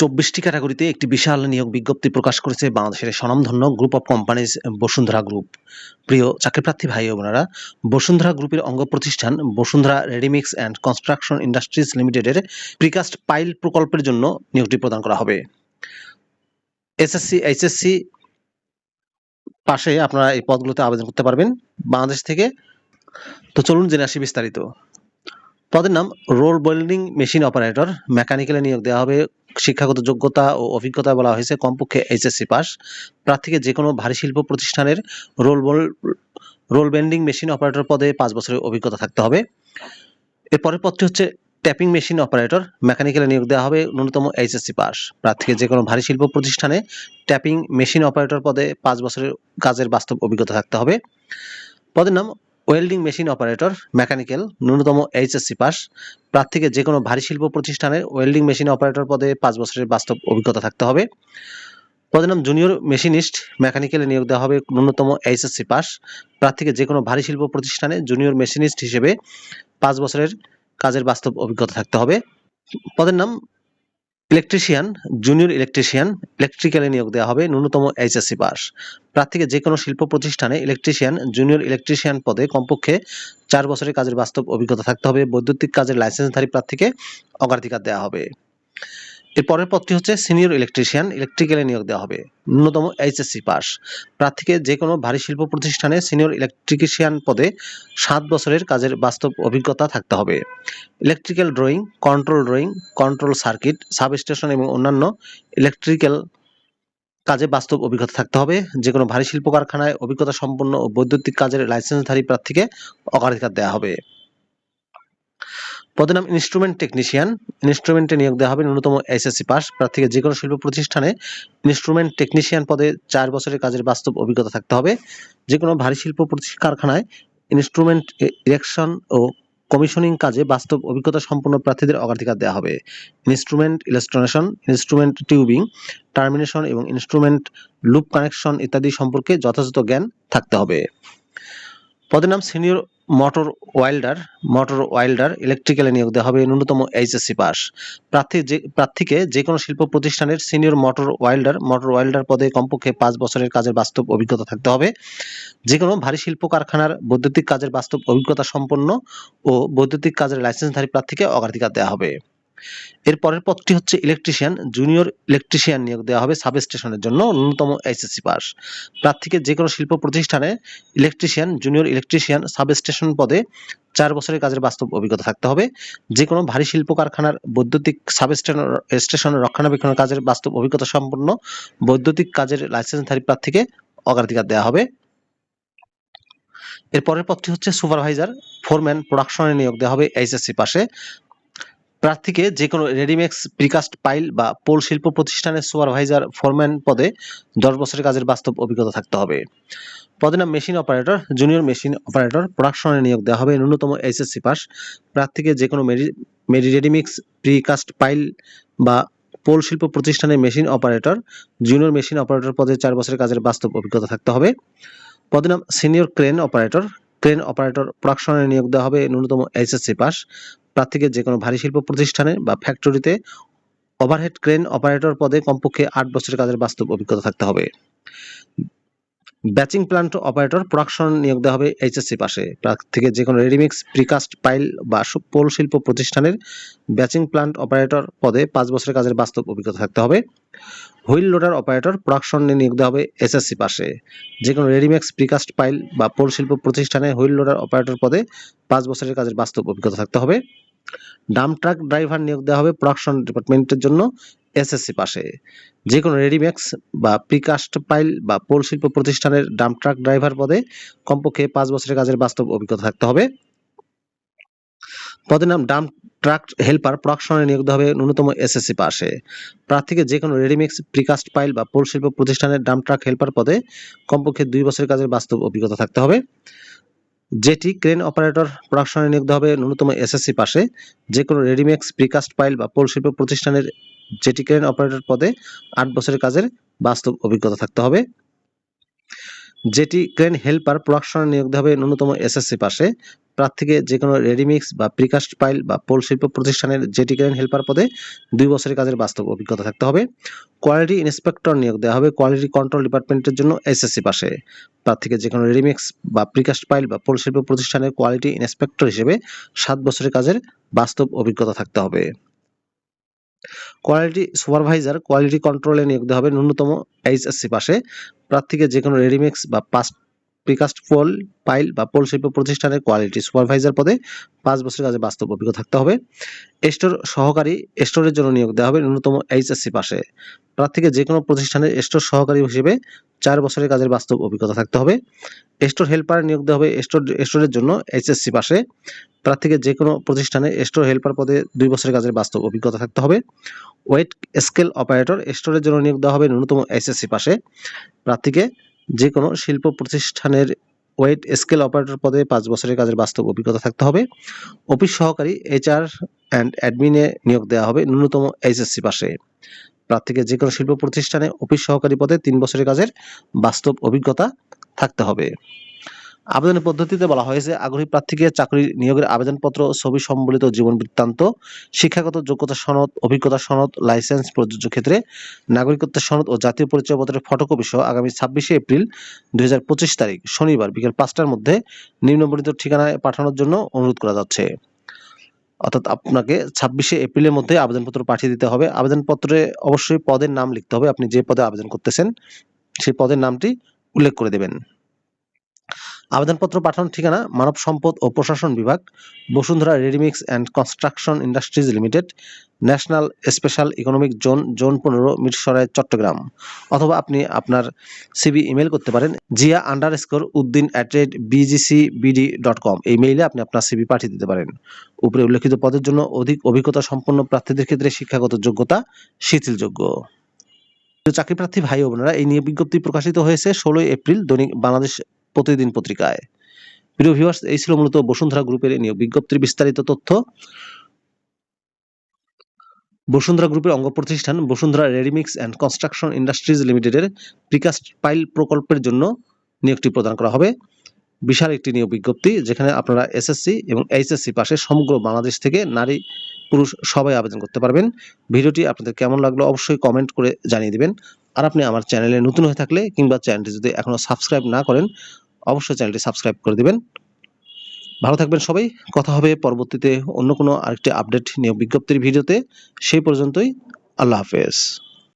চব্বিশটি ক্যাটাগরিতে একটি বিশাল নিয়োগ বিজ্ঞপ্তি প্রকাশ করেছে বাংলাদেশের স্বনামধন্য group of companies Bashundhara group প্রিয় চাকরিপ্রার্থী ভাই ও বোনেরা, বসুন্ধরা গ্রুপের অঙ্গ প্রতিষ্ঠান Bashundhara readymix and construction industries লিমিটেডের প্রিকাস্ট পাইল প্রকল্পের জন্য নিয়োগটি প্রদান করা হবে। এসএসসি এইচএসসি পাশে আপনারা এই পদগুলোতে আবেদন করতে পারবেন বাংলাদেশ থেকে। তো চলুন জেনে আসি বিস্তারিত। পদের নাম রোল ওয়েল্ডিং মেশিন অপারেটর মেকানিক্যালে নিয়োগ দেওয়া হবে শিক্ষাগত যোগ্যতা ও অভিজ্ঞতা বলা হয়েছে, কমপক্ষে এইচএসসি পাস প্রার্থীকে যে কোনো ভারী শিল্প প্রতিষ্ঠানের roll roll bending machine operator পদে পাঁচ বছরের অভিজ্ঞতা থাকতে হবে। এর পরের পদটি হচ্ছে ট্যাপিং মেশিন অপারেটর মেকানিক্যালে নিয়োগ দেওয়া হবে, ন্যূনতম এইচএসসি পাস প্রার্থীকে যে কোনো ভারী শিল্প প্রতিষ্ঠানে ট্যাপিং মেশিন অপারেটর পদে পাঁচ বছরের কাজের বাস্তব অভিজ্ঞতা থাকতে হবে। পদের নাম ওয়েল্ডিং মেশিন অপারেটর, মেকানিক্যাল, ন্যূনতম এইচএসসি পাস, প্রার্থীকে যে কোনো ভারী শিল্প প্রতিষ্ঠানে ওয়েল্ডিং মেশিন অপারেটর পদে পাঁচ বছরের বাস্তব অভিজ্ঞতা থাকতে হবে। পদের নাম জুনিয়র মেশিনিস্ট, মেকানিক্যালে নিয়োগ দেওয়া হবে ন্যূনতম এইচএসসি পাস, প্রার্থীকে যে কোনো ভারী শিল্প প্রতিষ্ঠানে জুনিয়র মেশিনিস্ট হিসেবে পাঁচ বছরের কাজের বাস্তব অভিজ্ঞতা থাকতে হবে। পদের নাম ইলেকট্রিশিয়ান, জুনিয়র ইলেকট্রিশিয়ান, ইলেকট্রিক্যালে নিয়োগ দেওয়া হবে ন্যূনতম এইচএসসি পাস। প্রার্থীকে যে কোনো শিল্প প্রতিষ্ঠানে ইলেকট্রিশিয়ান, জুনিয়র ইলেকট্রিশিয়ান পদে কমপক্ষে চার বছরের কাজের বাস্তব অভিজ্ঞতা থাকতে হবে। বৈদ্যুতিক কাজের লাইসেন্সধারী প্রার্থীকে অগ্রাধিকার দেওয়া হবে। এর পরের পদটি হচ্ছে সিনিয়র ইলেকট্রিশিয়ান ইলেকট্রিক্যালে নিয়োগ দেওয়া হবে। ন্যূনতম এইচএসসি পাস। প্রার্থীকে যে কোনো ভারী শিল্প প্রতিষ্ঠানে সিনিয়র ইলেকট্রিশিয়ান পদে সাত বছরের কাজের বাস্তব অভিজ্ঞতা থাকতে হবে। Electrical drawing control drawing control circuit substation এবং অন্যান্য ইলেকট্রিক্যাল কাজে বাস্তব অভিজ্ঞতা থাকতে হবে। যে কোনো ভারী শিল্প কারখানায় অভিজ্ঞতা সম্পন্ন ও বৈদ্যুতিক কাজের লাইসেন্সধারী প্রার্থীকে অগ্রাধিকার দেওয়া হবে। পদের নাম ইনস্ট্রুমেন্ট টেকনিশিয়ান ইনস্ট্রুমেন্টে নিয়োগ দেওয়া হবে ন্যূনতম এসএসসি পাস প্রার্থীকে যে কোনো শিল্প প্রতিষ্ঠানে ইনস্ট্রুমেন্ট টেকনিশিয়ান পদে চার বছরের কাজের বাস্তব অভিজ্ঞতা থাকতে হবে। যে কোনো ভারী শিল্প কারখানায় ইনস্ট্রুমেন্ট ইরেকশন ও কমিশনিং কাজে বাস্তব অভিজ্ঞতা সম্পন্ন প্রার্থীদের অগ্রাধিকার দেওয়া হবে। ইনস্ট্রুমেন্ট ইলেকট্রনেশন ইনস্ট্রুমেন্ট টিউবিং টার্মিনেশন এবং ইনস্ট্রুমেন্ট লুপ কানেকশন ইত্যাদি সম্পর্কে যথাযথ জ্ঞান থাকতে হবে। পদের নাম senior motor winder motor winder ইলেকট্রিক্যালে নিয়োগ দেওয়া হবে ন্যূনতম এইচএসসি পাস প্রার্থী যে, প্রার্থীকে যে কোনো শিল্প প্রতিষ্ঠানের senior motor winder motor winder পদে কমপক্ষে পাঁচ বছরের কাজের বাস্তব অভিজ্ঞতা থাকতে হবে। যে কোনো ভারী শিল্প কারখানার বৈদ্যুতিক কাজের বাস্তব অভিজ্ঞতা সম্পন্ন ও বৈদ্যুতিক কাজের লাইসেন্সধারী প্রার্থীকে অগ্রাধিকার দেওয়া হবে। এর পরের পদটি হচ্ছে ইলেকট্রিশিয়ান জুনিয়র ইলেকট্রিশিয়ান নিয়োগ দেওয়া হবে সাব স্টেশনের জন্য, ন্যূনতম এইচএসসি পাস প্রার্থীকে যে কোনো শিল্প প্রতিষ্ঠানে electrician junior electrician sub station পদে চার বছরের কাজের বাস্তব অভিজ্ঞতা থাকতে হবে। যে কোনো ভারী শিল্প কারখানার বৈদ্যুতিক সাব স্টেশন রক্ষণাবেক্ষণের কাজের বাস্তব অভিজ্ঞতা সম্পন্ন বৈদ্যুতিক কাজের লাইসেন্সধারী প্রার্থীকে অগ্রাধিকার দেওয়া হবে। এর পরের পদটি হচ্ছে সুপারভাইজার ফোরম্যান প্রোডাকশনে নিয়োগ দেওয়া হবে এইচএসসি পাশে প্রার্থীকে যে কোনো রেডিমেক্স, প্রিকাস্ট পাইল বা পোল শিল্প প্রতিষ্ঠানের সুপারভাইজার ফোরম্যান পদে দশ বছরের কাজের বাস্তব অভিজ্ঞতা থাকতে হবে। পদের নাম machine operator, junior machine operator, প্রোডাকশনে নিয়োগ দেওয়া হবে, ন্যূনতম এইচএসসি পাস। প্রার্থীকে যে কোনো মেরি রেডিমিক্স, প্রিকাস্ট পাইল বা পোল শিল্প প্রতিষ্ঠানের machine operator, junior machine operator পদে চার বছরের কাজের বাস্তব অভিজ্ঞতা থাকতে হবে। পদের নাম senior crane operator crane operator, প্রোডাকশনে নিয়োগ দেওয়া হবে, ন্যূনতম এইচএসসি পাস। প্রার্থীকে যে কোনো ভারী শিল্প প্রতিষ্ঠানে বা ফ্যাক্টরিতে ওভারহেড ক্রেন অপারেটর পদে কমপক্ষে আট বছরের কাজের বাস্তব অভিজ্ঞতা থাকতে হবে। ব্যাচিং প্লান্ট অপারেটর প্রোডাকশন নিয়োগ দেওয়া হবে এইচএসসি পাশে। প্রার্থীকে যে কোনো রেডিমিক্স প্রিকাস্ট পাইল বা পোল শিল্প প্রতিষ্ঠানের ব্যাচিং প্লান্ট অপারেটর পদে পাঁচ বছরের কাজের বাস্তব অভিজ্ঞতা থাকতে হবে। হুইল লোডার অপারেটর প্রোডাকশন নিয়ে নিয়োগ দেওয়া হবে এসএসসি পাশে। যে কোনো রেডিমেক্স প্রিকাস্ট পাইল বা পোল শিল্প প্রতিষ্ঠানে হুইল লোডার অপারেটর পদে পাঁচ বছরের কাজের বাস্তব অভিজ্ঞতা থাকতে হবে। ডাম ট্রাক ড্রাইভার নিয়োগ দেওয়া হবে প্রোডাকশন ডিপার্টমেন্টের জন্য এসএসসি পাশে। যে কোনো রেডিমেক্স বা প্রিকাস্ট পাইল বা পোল শিল্প প্রতিষ্ঠানের ডাম ট্রাক ড্রাইভার পদে কমপক্ষে পাঁচ বছরের কাজের বাস্তব অভিজ্ঞতা থাকতে হবে। পদের নাম ডাম ট্রাক হেল্পার, প্রোডাকশনে নিয়োগ হবে ন্যূনতম এসএসসি পাশে। প্রার্থীকে যে কোনো রেডিমিক্স, প্রিকাস্ট পাইল বা পোল শিল্প প্রতিষ্ঠানের ডাম ট্রাক হেল্পার পদে কমপক্ষে দুই বছরের কাজের বাস্তব অভিজ্ঞতা থাকতে হবে। যেটি ক্রেন অপারেটর, প্রোডাকশনে নিয়োগ হবে ন্যূনতম এসএসসি পাশে। যে কোনো রেডিমেক্স, প্রিকাস্ট পাইল বা পোল শিল্প প্রতিষ্ঠানের যেটি ক্রেন অপারেটর পদে আট বছরের কাজের বাস্তব অভিজ্ঞতা থাকতে হবে। যেটি ক্রেন হেল্পার প্রোডাকশনে নিয়োগ দেওয়া হবে ন্যূনতম এসএসসি পাশে। প্রার্থীকে যে কোনো রেডিমিক্স বা প্রিকাস্ট পাইল বা পোল শিল্প প্রতিষ্ঠানের জেটি ক্রেন হেল্পার পদে দুই বছরের কাজের বাস্তব অভিজ্ঞতা থাকতে হবে। কোয়ালিটি ইন্সপেক্টর নিয়োগ দেওয়া হবে কোয়ালিটি কন্ট্রোল ডিপার্টমেন্টের জন্য এসএসসি পাশে। প্রার্থীকে যে কোনো রেডিমিক্স বা প্রিকাস্ট পাইল বা পোল শিল্প প্রতিষ্ঠানের কোয়ালিটি ইন্সপেক্টর হিসেবে সাত বছরের কাজের বাস্তব অভিজ্ঞতা থাকতে হবে। কোয়ালিটি সুপারভাইজার কোয়ালিটি কন্ট্রোলে নিয়োগ দেওয়া হবে ন্যূনতম এইচএসসি পাশে। প্রার্থীকে যে কোনো রেডিমিক্স বা পাস্ট প্রিকাস্ট পোল, পাইল বা পোল শিল্প প্রতিষ্ঠানের কোয়ালিটি সুপারভাইজার পদে পাঁচ বছরের কাজে বাস্তব অভিজ্ঞতা থাকতে হবে। স্টোর সহকারী স্টোরের জন্য নিয়োগ দেওয়া হবে ন্যূনতম এইচএসসি পাশে। প্রার্থীকে যে কোনো প্রতিষ্ঠানের স্টোর সহকারী হিসেবে চার বছরের কাজের বাস্তব অভিজ্ঞতা থাকতে হবে। স্টোর হেল্পার নিয়োগ দেওয়া হবে স্টোর স্টোরের জন্য এইচএসসি পাশে। প্রার্থীকে যে কোনো প্রতিষ্ঠানে স্টোর হেল্পার পদে দুই বছরের কাজের বাস্তব অভিজ্ঞতা থাকতে হবে। ওয়েট স্কেল অপারেটর স্টোরের জন্য নিয়োগ দেওয়া হবে ন্যূনতম এসএসসি পাশে। প্রার্থীকে যে কোনো শিল্প প্রতিষ্ঠানের ওয়েট স্কেল অপারেটর পদে পাঁচ বছরের কাজের বাস্তব অভিজ্ঞতা থাকতে হবে। অফিস সহকারী এইচআর অ্যান্ড অ্যাডমিনে নিয়োগ দেওয়া হবে ন্যূনতম এইচএসসি পাশে। প্রার্থীকে যে কোনো শিল্প প্রতিষ্ঠানে অফিস সহকারী পদে তিন বছরের কাজের বাস্তব অভিজ্ঞতা থাকতে হবে। আবেদনের পদ্ধতিতে বলা হয়েছে, আগ্রহী প্রার্থীকে চাকরি নিয়োগের আবেদনপত্র, ছবি সম্বলিত জীবন বৃত্তান্ত, শিক্ষাগত যোগ্যতা সনদ, অভিজ্ঞতা সনদ, লাইসেন্স, প্রযোজ্য ক্ষেত্রে নাগরিকত্বের সনদ ও জাতীয় পরিচয়পত্রের ফটোকপি সহ আগামী ছাব্বিশে এপ্রিল দুই হাজার পঁচিশ তারিখ শনিবার বিকেল পাঁচটার মধ্যে নিম্নবর্ণিত ঠিকানায় পাঠানোর জন্য অনুরোধ করা যাচ্ছে। অর্থাৎ আপনাকে ছাব্বিশে এপ্রিলের মধ্যে আবেদনপত্র পাঠিয়ে দিতে হবে। আবেদনপত্রে অবশ্যই পদের নাম লিখতে হবে। আপনি যে পদে আবেদন করতেছেন, সেই পদের নামটি উল্লেখ করে দেবেন। আবেদনপত্র পাঠানোর ঠিকানা মানব সম্পদ ও প্রশাসন বিভাগ, Bashundhara readymix and construction industries limited, national special economic zone zone পনেরো, মিরসরাই, চট্টগ্রাম। অথবা আপনি আপনার সিবি ইমেল করতে পারেন Zia underscore Uddin at rate BGC BD dot com এই মেইলে আপনি আপনার সিবি পাঠিয়ে দিতে পারেন। উপরে উল্লেখিত পদের জন্য অধিক অভিজ্ঞতা সম্পন্ন প্রার্থীদের ক্ষেত্রে শিক্ষাগত যোগ্যতা শিথিলযোগ্য। চাকরি প্রার্থী ভাই বোনেরা, এই নিয়ে বিজ্ঞপ্তি প্রকাশিত হয়েছে ষোলোই এপ্রিল দৈনিক বাংলাদেশ প্রতিদিন পত্রিকায়। প্রিয় ভিউয়ার্স এই ছিল মূলত বসুন্ধরা গ্রুপের নিয়োগ বিজ্ঞপ্তির বিস্তারিত তথ্য। বসুন্ধরা গ্রুপের অঙ্গ প্রতিষ্ঠান Bashundhara ready mix and construction industries লিমিটেডের প্রিকাস্ট পাইল প্রকল্পের জন্য নিয়োগটি প্রদান করা হবে। বিশাল একটি নিয়োগ বিজ্ঞপ্তি, যেখানে আপনারা এসএসসি এবং এইচএসসি পাশে সমগ্র বাংলাদেশ থেকে নারী, পুরুষ সবাই আবেদন করতে পারবেন। ভিডিওটি আপনাদের কেমন লাগল অবশ্যই কমেন্ট করে জানিয়ে দিবেন। আর আপনি আমার চ্যানেলে নতুন হয়ে থাকলে কিংবা চ্যানেলটি যদি এখনও সাবস্ক্রাইব না করেন, অবশ্যই চ্যানেলটি সাবস্ক্রাইব করে দিবেন। ভালো থাকবেন সবাই। কথা হবে পরবর্তীতে অন্য কোনো আরেকটি আপডেট নিয়ে বিজ্ঞপ্তির ভিডিওতে। সেই পর্যন্তই, আল্লাহ হাফেজ।